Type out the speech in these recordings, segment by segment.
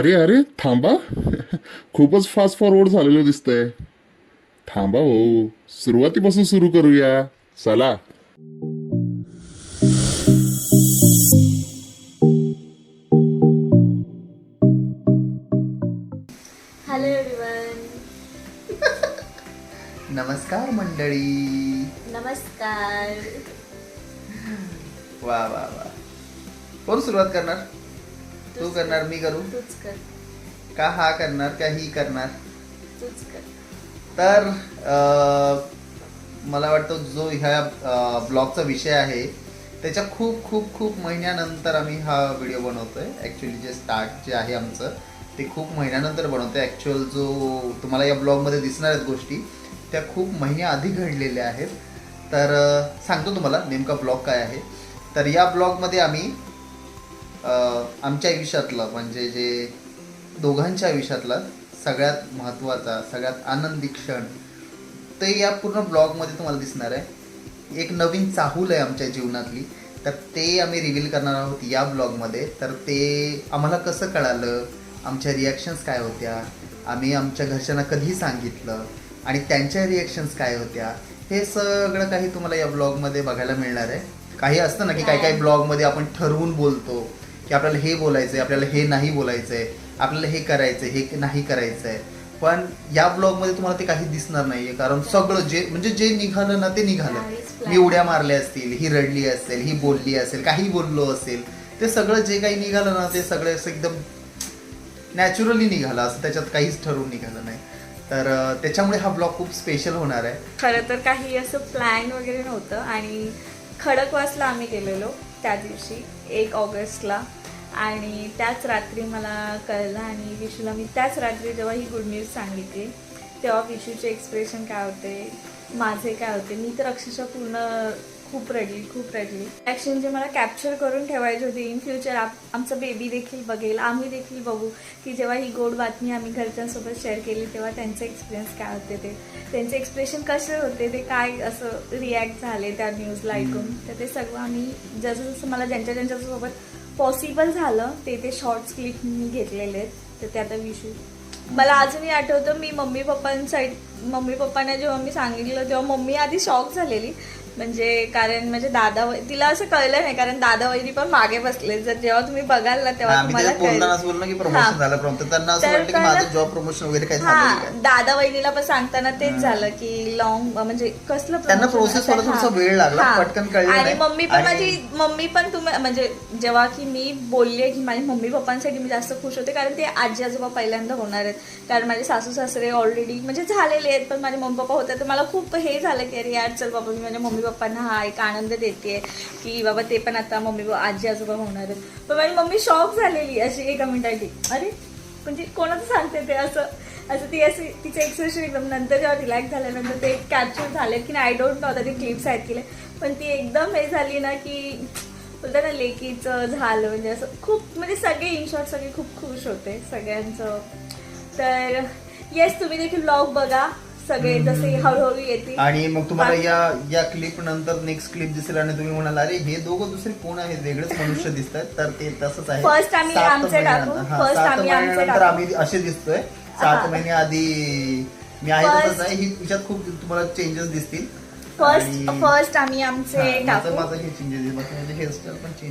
अरे अरे थांबा. खूपच फास्ट फॉरवर्ड झालेलं दिसतंय. थांबा हो. सुरुवातीपासून सुरू करूया. चला. हॅलो नमस्कार मंडळी. नमस्कार. वा वा वा. कोण सुरुवात करणार? तू करणार मी करू? तूच कर. का हा करणार का ही करणार? तूच कर. तर अं, मला वाटतं जो ह्या ब्लॉगचा विषय आहे त्याच्या खूप खूप खूप महिन्यानंतर आम्ही हा व्हिडिओ बनवतोय. ॲक्च्युली जे स्टार्ट जे आहे आमचं ते खूप महिन्यानंतर बनवतोय. ॲक्च्युअल जो तुम्हाला या ब्लॉगमध्ये दिसणार आहेत गोष्टी त्या खूप महिन्याआधी घडलेल्या आहेत. तर अं, सांगतो तुम्हाला नेमका ब्लॉग काय आहे. तर या ब्लॉगमध्ये आम्ही आमच्या आयुष्यातलं म्हणजे जे दोघांच्या आयुष्यातला सगळ्यात महत्त्वाचा सगळ्यात आनंदी क्षण ते या पूर्ण ब्लॉगमध्ये तुम्हाला दिसणार आहे. एक नवीन चाहूल आहे आमच्या जीवनातली. तर ते आम्ही रिव्हील करणार आहोत या ब्लॉगमध्ये. तर ते आम्हाला कसं कळालं? आमच्या रिॲक्शन्स काय होत्या? आम्ही आमच्या घरच्यांना कधी सांगितलं? आणि त्यांच्या रिॲक्शन्स काय होत्या? हे सगळं काही तुम्हाला या ब्लॉगमध्ये बघायला मिळणार आहे. काही असतं ना की काही काही ब्लॉगमध्ये आपण ठरवून बोलतो. की आपल्याला हे बोलायचं आहे आपल्याला हे नाही बोलायचं आहे आपल्याला हे करायचं आहे हे नाही करायचं आहे पण या ब्लॉगमध्ये तुम्हाला ते काही दिसणार नाहीये कारण सगळं जे म्हणजे जे निघालं ना ते निघालं. मी उड्या मारल्या असतील ही रडली असेल ही बोलली असेल काही बोललो असेल ते सगळं जे काही निघालं ना ते सगळं असं एकदम नॅचरली निघालं असं त्याच्यात काहीच ठरवून निघालं नाही. तर त्याच्यामुळे हा ब्लॉग खूप स्पेशल होणार आहे. खरं तर काही असं प्लॅन वगैरे नव्हतं आणि खडकवासला आम्ही गेलेलो त्या दिवशी एक ऑगस्टला. आणि त्याच रात्री मला कळलं आणि विशूला मी त्याच रात्री जेव्हा ही गुड न्यूज सांगितली तेव्हा विशूचे एक्सप्रेशन काय होते माझे काय होते मी तर अक्षरशः पूर्ण खूप रडली खूप रडली. ॲक्शन जे मला कॅप्चर करून ठेवायचे होते इन फ्युचर आप आमचा बेबी देखील बघेल आम्ही देखील बघू की जेव्हा ही गोड बातमी आम्ही घरच्यांसोबत शेअर केली तेव्हा त्यांचे एक्सपिरियन्स काय होते ते. त्यांचे एक्सप्रेशन कसे होते ते काय असं रिॲक्ट झाले त्या न्यूजला ऐकून. तर ते सगळं आम्ही जसं जसं मला ज्यांच्या ज्यांच्यासोबत पॉसिबल झालं ते ते शॉर्ट्स क्लिप मी घेतलेले आहेत तर ते आता विषू मला अजूनही आठवतं मी मम्मी पप्पांसाठी मम्मी पप्पांना जेव्हा मी सांगितलं तेव्हा मम्मी आधी शॉक झालेली. म्हणजे कारण म्हणजे दादा तिला असं कळलं नाही कारण दादा वहिनी पण मागे बसले. जर जेव्हा तुम्ही बघाल ना तेव्हा तुम्हाला दादा वहिनीला पण सांगताना तेच झालं की लॉंग म्हणजे कसलं त्यांना हा. वेळ लागला. पटकन आणि. मम्मी पण माझी मम्मी पण तुम्ही म्हणजे जेव्हा की मी बोलले की माझ्या मम्मी पप्पांसाठी मी जास्त खुश होते कारण ते आजी आजोबा पहिल्यांदा होणार आहेत. कारण माझे सासू सासरे ऑलरेडी म्हणजे झालेले आहेत पण माझे मम्मी पप्पा होते तर मला खूप हे झालं की अरे यार चल बाबा मी माझ्या मम्मी पप्पांना हा एक आनंद देते की बाबा ते पण आता मम्मी आजी आजोबा होणार पण माझी मम्मी शॉक झालेली अशी एका मिनिटाची अरे म्हणजे कोणाचं सांगते ते? असं असं ती अशी तिचं एक्सप्रेशन एकदम नंतर जेव्हा रिलॅक्स झाल्यानंतर ते कॅप्चर झाले की नाही आय डोंट नो आता ते क्लिप्स आहेत केले पण ती एकदम हे झाली ना की बोलतात ना लेकीचं झालं. म्हणजे असं खूप म्हणजे सगळे इन शॉर्ट सगळे खूप खुश होते सगळ्यांचं. तर येस तुम्ही देखील ब्लॉग बघा. सगळे जसे हळूहळू येतील. आणि मग तुम्हाला या या क्लिप नंतर नेक्स्ट क्लिप दिसेल आणि तुम्ही म्हणाल अरे हे दोघं दुसरे कोण आहेत? वेगळेच मनुष्य दिसत आहेत तर ते तसंच आहे. First आम्ही सात आमचे टाकू. महिन्यानं- हा, First सात आम्ही आमचे महिन्यानंतर टाकू. आम्ही असे दिसतोय. हा. सात महिने आधी मी आहे तसंच आहे. ही तुझ्यात खूप तुम्हाला चेंजेस दिसतील. फर्स्ट फर्स्ट आम्ही आमचे टाकू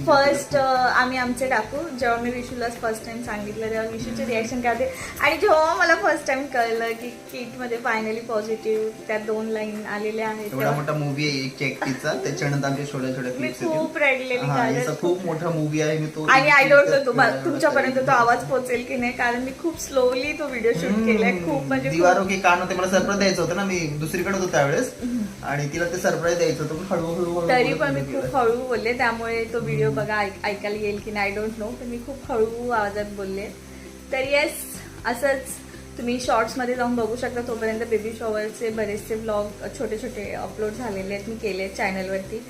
फर्स्ट आम्ही आमचे टाकू जेव्हा मी विशूला फर्स्ट टाइम सांगितलं तेव्हा विशूचे रिॲक्शन काय होते? आणि जेव्हा मला फर्स्ट टाइम कळलं की किटमध्ये फायनली पॉझिटिव्ह त्या दोन लाईन आलेल्या आहेत एवढा मोठा मूवी आहे एक एकटीचा त्याच्यानंतर आमच्या छोट्या छोट्या मी खूप रडलेली खूप मोठा मूवी आहे मी तो आणि आय डोंट नो तुम्हाला तुमच्यापर्यंत तो. आवाज पोहोचेल की नाही कारण मी खूप स्लोली तो व्हिडिओ शूट केलाय. खूप म्हणजे दिवारो की कान होते मला सरप्राईज द्यायचं होतं ना मी दुसरीकडे होतो त्यावेळेस. आणि तिला ते सरप्राईज द्यायचं होतं पण हळूहळू हळू तरी पण मी. खूप हळू बोलले त्यामुळे तो व्हिडिओ बघा ऐक- ऐकायला येईल की नाही डोंट नो पण मी खूप हळू आवाजात बोलले. तर येस असंच तुम्ही शॉर्ट्समध्ये जाऊन बघू शकता तोपर्यंत बेबी शॉवरचे बरेचसे ब्लॉग छोटे छोटे अपलोड झालेले आहेत मी केले आहेत चॅनलवरती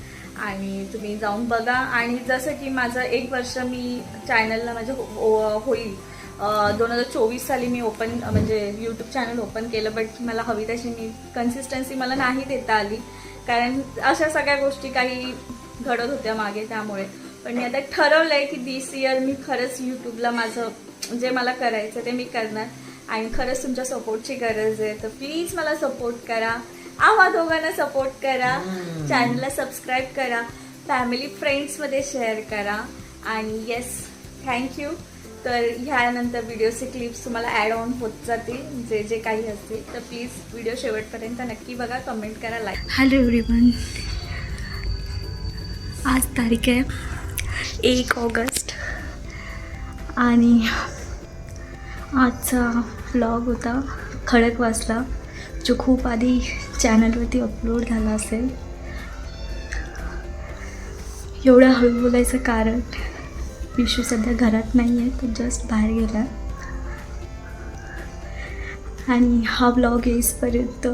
आणि तुम्ही जाऊन बघा. आणि जसं की माझं एक वर्ष मी चॅनलला माझं हो- हो- होईल दोन हजार चोवीस साली मी ओपन म्हणजे यूट्यूब चॅनल ओपन केलं बट मला हवी तशी मी कन्सिस्टन्सी मला नाही देता आली. कारण अशा सगळ्या गोष्टी काही घडत होत्या मागे त्यामुळे. पण मी आता ठरवलंय की दिस इयर मी खरंच यूट्यूबला माझं जे मला करायचं ते मी करणार. आणि खरंच तुमच्या सपोर्टची गरज आहे. तर प्लीज मला सपोर्ट करा. आम्हा दोघांना सपोर्ट करा. चॅनलला सबस्क्राईब करा. फॅमिली फ्रेंड्समध्ये शेअर करा. आणि येस थँक्यू तर ह्यानंतर व्हिडिओचे क्लिप्स तुम्हाला ॲड ऑन होत जातील जे जे काही असतील. तर प्लीज व्हिडिओ शेवटपर्यंत नक्की बघा कमेंट करा लाईक हॅलो एव्हरीवन आज तारीख आहे एक ऑगस्ट. आणि आजचा व्लॉग होता खडकवासला जो खूप आधी चॅनलवरती अपलोड झाला असेल. एवढं हळू बोलायचं कारण विशू सध्या घरात नाही आहे तो जस्ट बाहेर गेला आणि हा ब्लॉग येईसपर्यंत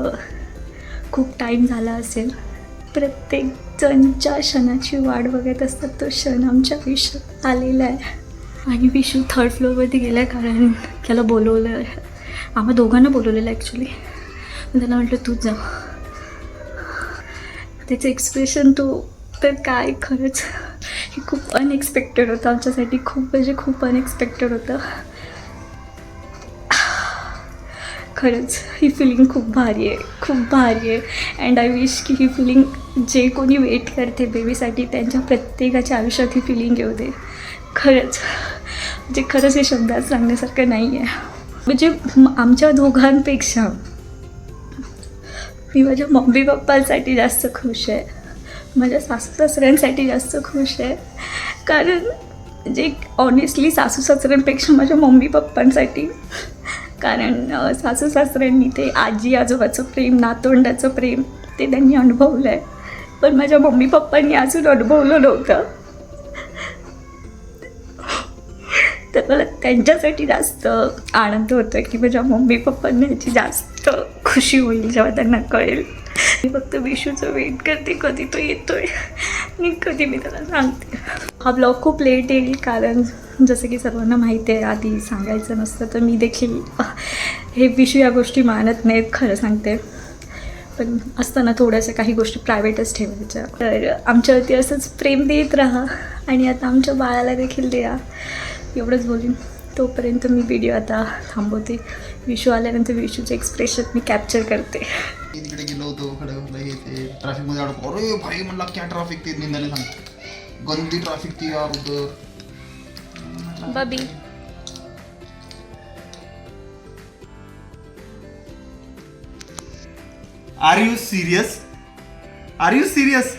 खूप टाईम झाला असेल. प्रत्येक जणच्या क्षणाची वाट बघत असतात तो क्षण आमच्या आयुष्यात आलेला आहे. आणि विशू थर्ड फ्लोअरवरती गेला कारण त्याला बोलवलं आम्हा दोघांना बोलवलेलं ॲक्च्युली त्याला म्हटलं तू जा. त्याचं एक्सप्रेशन तो तर काय खरंच हे खूप अनएक्सपेक्टेड होतं. आमच्यासाठी खूप म्हणजे खूप अनएक्सपेक्टेड होतं. खरंच ही फिलिंग खूप भारी आहे. खूप भारी आहे. अँड आय विश की ही फिलिंग जे कोणी वेट करते बेबीसाठी त्यांच्या प्रत्येकाच्या आयुष्यात ही फिलिंग येऊ दे. खरंच. म्हणजे खरंच हे शब्दात सांगण्यासारखं नाही आहे म्हणजे आमच्या दोघांपेक्षा मी माझ्या मम्मी पप्पांसाठी जास्त खुश आहे. माझ्या सासू सासऱ्यांसाठी जास्त खुश आहे. कारण जे ऑनेस्टली सासू सासऱ्यांपेक्षा माझ्या मम्मी पप्पांसाठी. कारण सासू सासऱ्यांनी ते आजी आजोबाचं प्रेम नातोंडाचं प्रेम ते त्यांनी अनुभवलं आहे पण माझ्या मम्मी पप्पांनी अजून अनुभवलं नव्हतं. तर मला त्यांच्यासाठी जास्त आनंद होतो की माझ्या मम्मी पप्पांना याची जास्त खुशी होईल जेव्हा त्यांना कळेल. मी फक्त विशूचं वेट करते. कधी तो येतोय? आणि कधी मी त्याला सांगते. हा ब्लॉग खूप लेट येईल कारण जसं की सर्वांना माहिती आहे आधी सांगायचं नसतं तर मी देखील हे विशू या गोष्टी मानत नाहीत खरं सांगते. पण असताना थोड्याशा काही गोष्टी प्रायव्हेटच ठेवायच्या. तर आमच्यावरती असंच प्रेम देत राहा आणि आता आमच्या बाळाला देखील द्या. एवढंच बोलीन. तोपर्यंत मी व्हिडिओ आता थांबवते. विशू आल्यानंतर विशूचं एक्सप्रेशन मी कॅप्चर करते. मी तिकडे गेलो होतो खडकला हे ते ट्रॅफिकमध्ये अडकलो. अरे भाई म्हणला क्या ट्रॅफिक ते निंदाने सांग. गंदी ट्रॅफिक ती यार उधर. बबी. Are you serious are you serious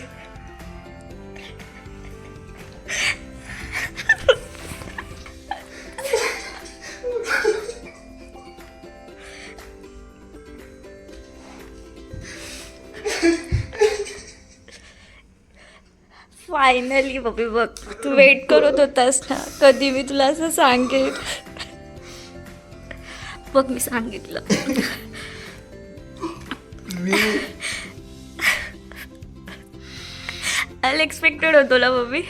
finally बबी बघ तू वेट करत होतास ना कधी मी तुला असं सांगेन? बघ मी सांगितलं. अनएक्सपेक्टेड होतो ना बबी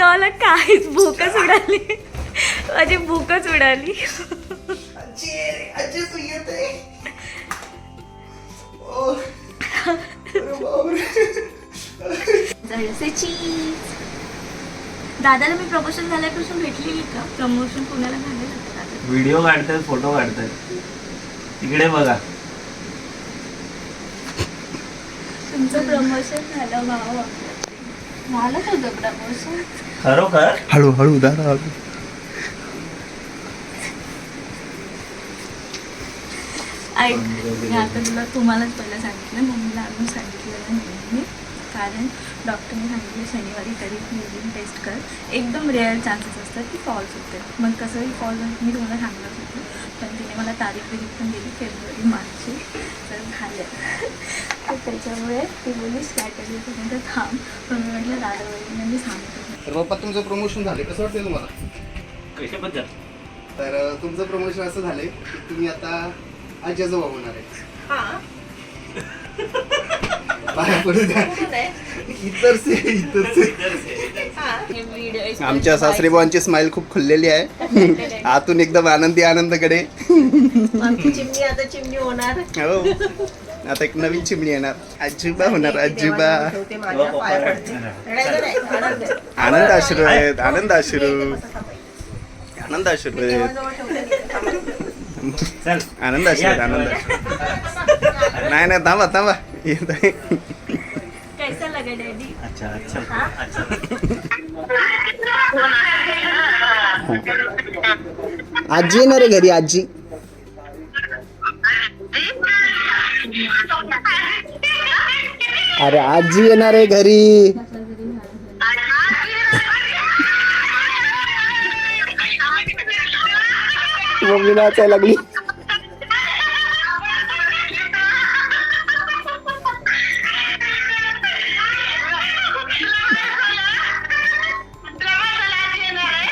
मला काहीच भूकच उडाली. माझी भूकच उडाली. अजय अजय तू येत दादाला मी प्रमोशन झाल्यापासून भेटलेली का प्रमोशन पुण्याला झालेलं व्हिडिओ काढतात फोटो काढतात तिकडे बघा तुमचं प्रमोशन झालं भाऊ झालं तुझं प्रमोशन खरोखर हळू हळू दादा हळू ऐक मी आता तुला तुम्हालाच पहिलं सांगितलं मम्मीला अजून सांगितलेलं नाही मी. कारण डॉक्टरने सांगितलं शनिवारी तरी युरिन टेस्ट कर. एकदम रेअर चान्सेस असतात की फॉल्स होते. मग कसंही फॉल मी तुम्हाला सांगणार होतो. पण तिने मला तारीख बिरीख पण दिली फेब्रुवारी मार्चची. तर झालं. तर त्याच्यामुळे ती बोलली सॅटर्डेपर्यंत थांब. पण मी म्हटलं दादा वहिनी मी सांगतो तर पप्पा तुमचं प्रमोशन झाले कसं वाटतंय तुम्हाला? कशाबद्दल? तर तुमचं प्रमोशन असं झालंय की तुम्ही आता आजीआजोबा होणार आहे पाया पडू द्या. इतर से इतर से. हे व्हिडिओ आमच्या सासरेबावांची स्माइल खूप खुललेली आहे. आतून एकदम आनंदी आनंदकडे. चिमणी आता चिमणी होणार. हो. आता एक नवीन चिमणी येणार. अजिबा होणार अजिबा आनंद आहेत आनंद. अश्रू आनंद अश्रू आहेत चल आनंद आहेत आनंद नाही नाही थांबा थांबा. येत आहे. कैसा लगा डॅडी? अच्छा अच्छा. अच्छा. आजी येणार आहे घरी आजी. अरे आजी येणार आहे घरी. मम्मी नाचायला लागली.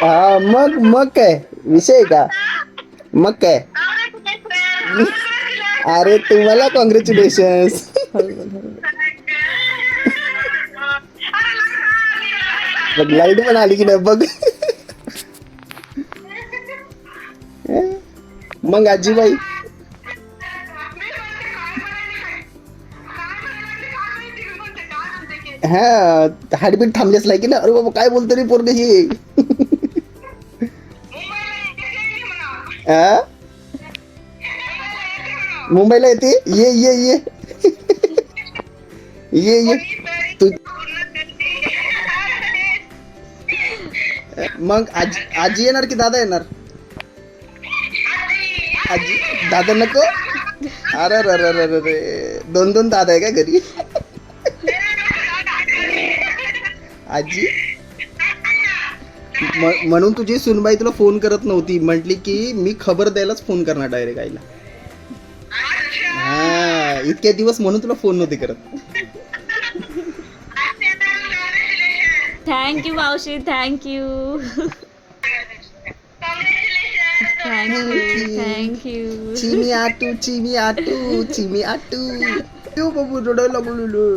हा, मग मग काय? विषय का? मग काय? अरे, तुम्हाला कॉंग्रॅच्युलेशन बघ, लाईट पण आली की नाही, बघ. मग आजीबाई? हा हार्टबीट थांबलेच नाही ना? अरे बाबा, काय बोलतो रे पोरग हे? हा? मुंबईला येते? ये ये ये. ये ये. तू मग आजी आजी येणार की दादा येणार? आजी दादा नको? अरे अरे अरे अरे अरे. दोन दोन दादा आहे का घरी? आजी? म्हणून तुझी सुनबाई तुला फोन करत नव्हती. म्हटली की मी खबर द्यायलाच फोन करणार डायरेक्ट आईला. हा इतके दिवस म्हणून तुला फोन नव्हती करत. थँक्यू मावशी. Thank you thank you thank you चिमी आटू चिमी आटू चिमी आटू. बाबू रडायला लागलो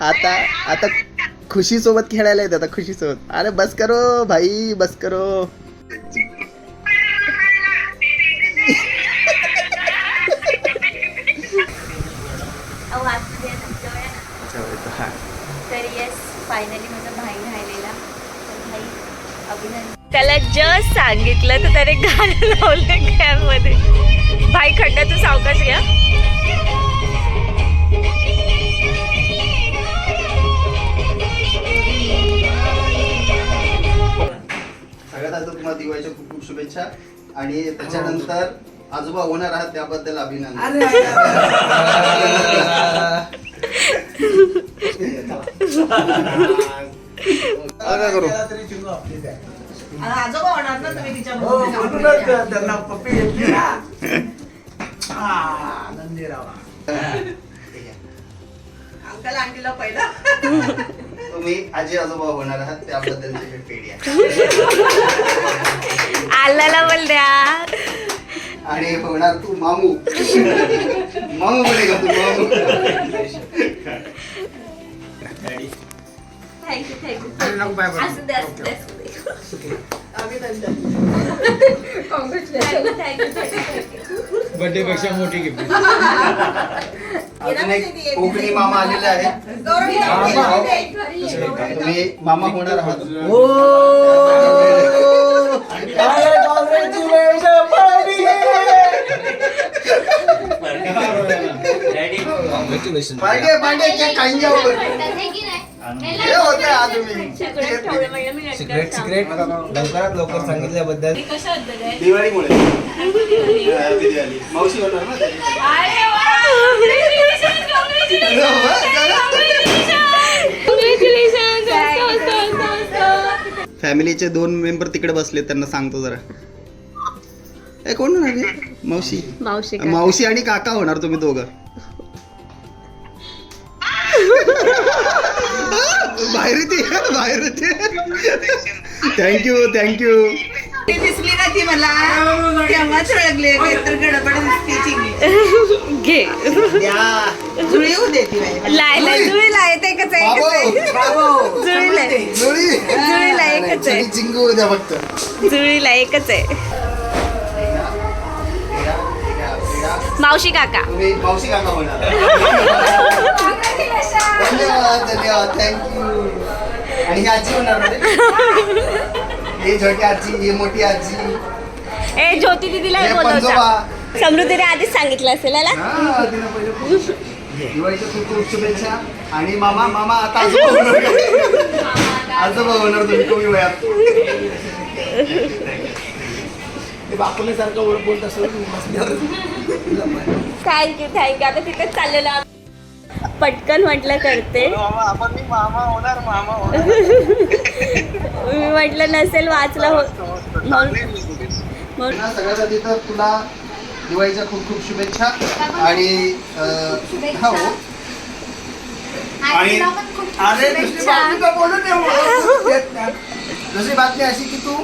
आता आता खुशी सोबत खेळायला येत आता खुशी सोबत अरे बस करो भाई बस करो. त्याला जस्ट सांगितलं तर त्याने गाणं लावलं कॅबमध्ये भाई खड्डा तू सावकाश घ्या. सगळ्यात आधी तुम्हाला दिवाळीच्या खूप खूप शुभेच्छा आणि त्याच्यानंतर आजोबा होणार आहात त्याबद्दल अभिनंदन. करू? आजोबा होणार ना तुम्ही तिच्या त्यांना पप्पी हा, आनंदी राहा अंकल आंटीला पहिला तुम्ही आजी आजोबा होणार आहात त्याबद्दलची हे पेढी आहे. आल्याला बोल द्या. आणि होणार तू मामू. मामू बने का तू मामू? थँक्यू थँक्यू असू दे असू दे असू दे. अभिनंदन थँक्यू थँक्यू थँक्यू बर्थडे पेक्षा मोठी गिफ्ट अजून एक कोकणी मामा आलेले आहेत. दाखव. तुम्ही मामा होणार आहात. डॅडी पांडे पांडे के खांजावर हे होते आज मी. सिक्रेट. सिक्रेट लवकरात लवकर सांगितल्याबद्दल? दिवाळीमुळे. मावशी होणार ना. फॅमिलीचे दोन मेंबर तिकडे बसले त्यांना सांगतो जरा. ए कोण होणार? मावशी. मावशी मावशी आणि काका होणार तुम्ही दोघं. बाहेर येते बाहेर येते थँक्यू थँक्यू ती दिसली ना ती मला. तेव्हाच ओळखले काहीतरी गडबड दिसते घे. जुळी होऊ दे. लाय लाय जुळी. लाय ते कसं आहे जुळी लाय जुळी. जुळी. लाय एकच आहे. चिंगू उद्या फक्त. जुळीला एकच आहे. मावशी काका. मावशी काका होणार धन्यवाद धन्यवाद थँक्यू आणि ही आजी होणार ही छोटी आजी ही मोठी आजी. ए ज्योती दिदीला हे बोलवता. समृद्धीने आधीच सांगितलं असेल ना? हा, तिनं पहिले खूप दिवाळीच्या खूप खूप शुभेच्छा. आणि मामा मामा आता आजोबा होणार. का? आजोबा होणार तुम्ही कमी वयात ते बापूने सारखं ओळख बोलत असं थँक्यू थँक्यू आता तिथेच चाललेलो. पटकन म्हटलं करते. आपण मी मामा होणार मामा होणार. मी म्हटलं नसेल वाचलं हो ना सगळ्यात आधी तर तुला दिवाळीच्या खूप खूप शुभेच्छा आणि अं, हो. आणि अरे दुसरी बातमी तर बोलू दे मला. येत नाही. दुसरी बातमी अशी की तू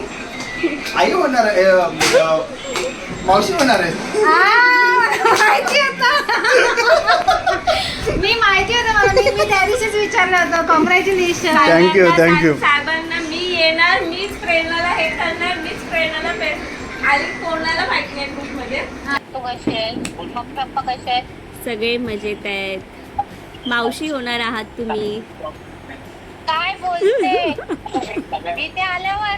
आई होणार आहे मावशी होणार आहे. माहिती होतं. मी माहिती होतं मला. मी मी त्या दिवशीच विचारलं होतं. Congratulation Thank you, thank you. साहेबांना मी येणार. मीच प्रेरणाला हे करणार. मीच प्रेरणाला पे आणि कोणाला माहिती नाही ग्रुपमध्ये सगळे मजेत आहेत. मावशी होणार आहात तुम्ही. काय बोलते? मी ते आल्यावर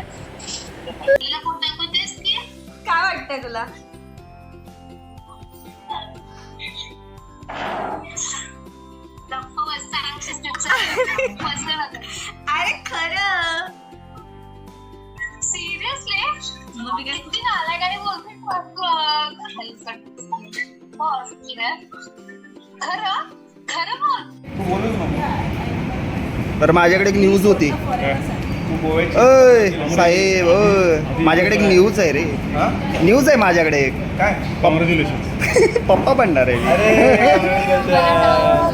काय वाटतंय तुला? अरे खरं. सिरियसली किती नालायकाने बोलते? खरं? खरं बोल. तर माझ्याकडे एक न्यूज होती. अय साहेब अय माझ्याकडे एक न्यूज आहे रे. न्यूज आहे माझ्याकडे एक. काय? कॉंग्रॅच्युलेशन पप्पा बनणार आहे.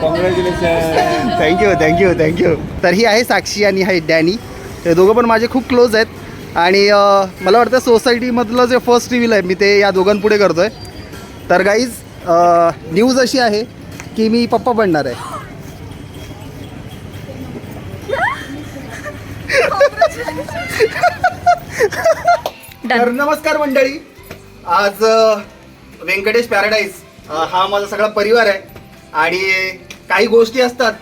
कॉंग्रॅच्युलेशन थँक्यू थँक्यू थँक्यू तर ही आहे साक्षी आणि आहे डॅनी. हे दोघं पण माझे खूप क्लोज आहेत. आणि मला वाटतं सोसायटीमधलं जे फर्स्ट रिव्हिल आहे मी ते या दोघांपुढे करतो आहे तर गाईज न्यूज अशी आहे की मी पप्पा बनणार आहे. तर नमस्कार मंडळी. आज व्यंकटेश पॅराडाईज हा माझा सगळा परिवार आहे. आणि काही गोष्टी असतात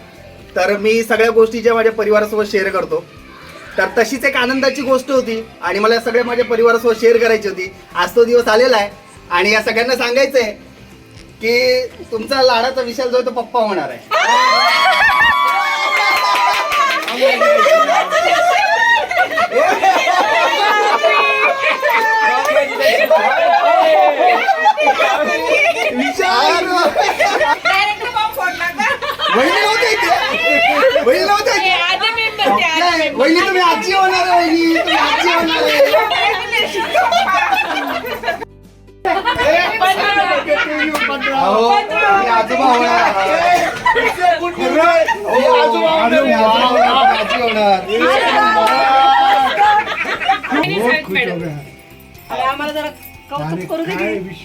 तर मी सगळ्या गोष्टी ज्या माझ्या परिवारासोबत शेअर करतो. तर तशीच एक आनंदाची गोष्ट होती आणि मला सगळ्या माझ्या परिवारासोबत शेअर करायची होती. आज तो दिवस आलेला आहे आणि या सगळ्यांना सांगायचं आहे की तुमचा लाडाचा विशाल जो तो पप्पा होणार आहे. विचार वहिनी नव्हते इथे. वहिनी नव्हते इथे. नाही, वहिनी तुम्ही आजी होणार आहे वहिनी. तुम्ही आजी होणार आहे. अहो,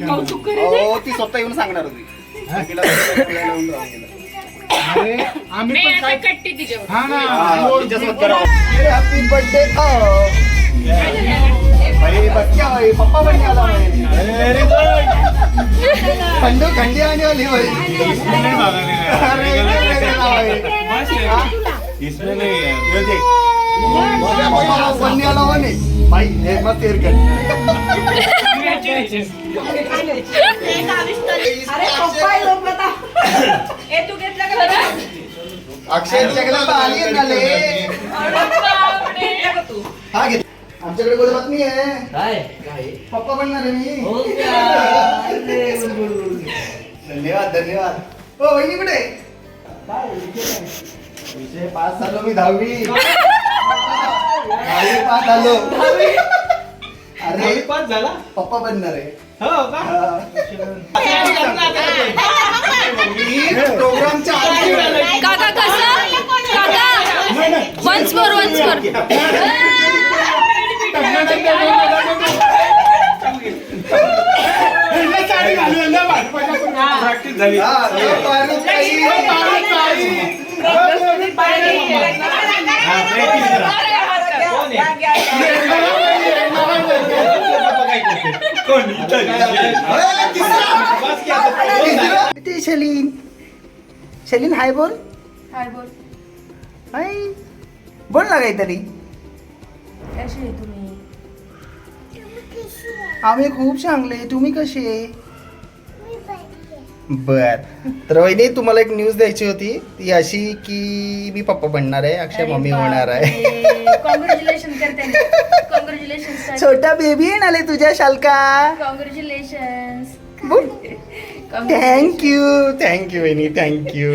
हो. अहो, ती स्वतः येऊन सांगणार होती तिला गेलं. हा, तिच्यासोबत करावं. अरे बच्चा होय, पप्पा पण नाही आला होय. थंड थंडी आणि आली होय. अरे. हा? हे हे ना ले. हा घे आमच्याकडे गोड बातमी आहे काय पप्पा बनणार आहे मी धन्यवाद धन्यवाद. हो वहिनी कुठे विषय पास झालो मी दहावी. दहावी पास झालो अरे पाच झाला? पप्पा बनणार आहे. हो का. मी प्रोग्रामच्या आधी काका कसं? काका? वन्स मोर वन्स मोर लय शलीन शलीन हाय बोल हाय बोल हाय बोल ना काहीतरी कशी आहे तुम्ही आम्ही खूप चांगले तुम्ही कसे बर. तर वहिनी तुम्हाला एक न्यूज द्यायची होती. ती अशी की मी पप्पा बनणार आहे अक्षय मम्मी होणार आहे. कॉंग्रॅच्युलेशन करते कॉंग्रॅच्युलेशन छोटा बेबी येणार आहे तुझ्या शालका? Congratulation thank you thank you वहिनी. Thank you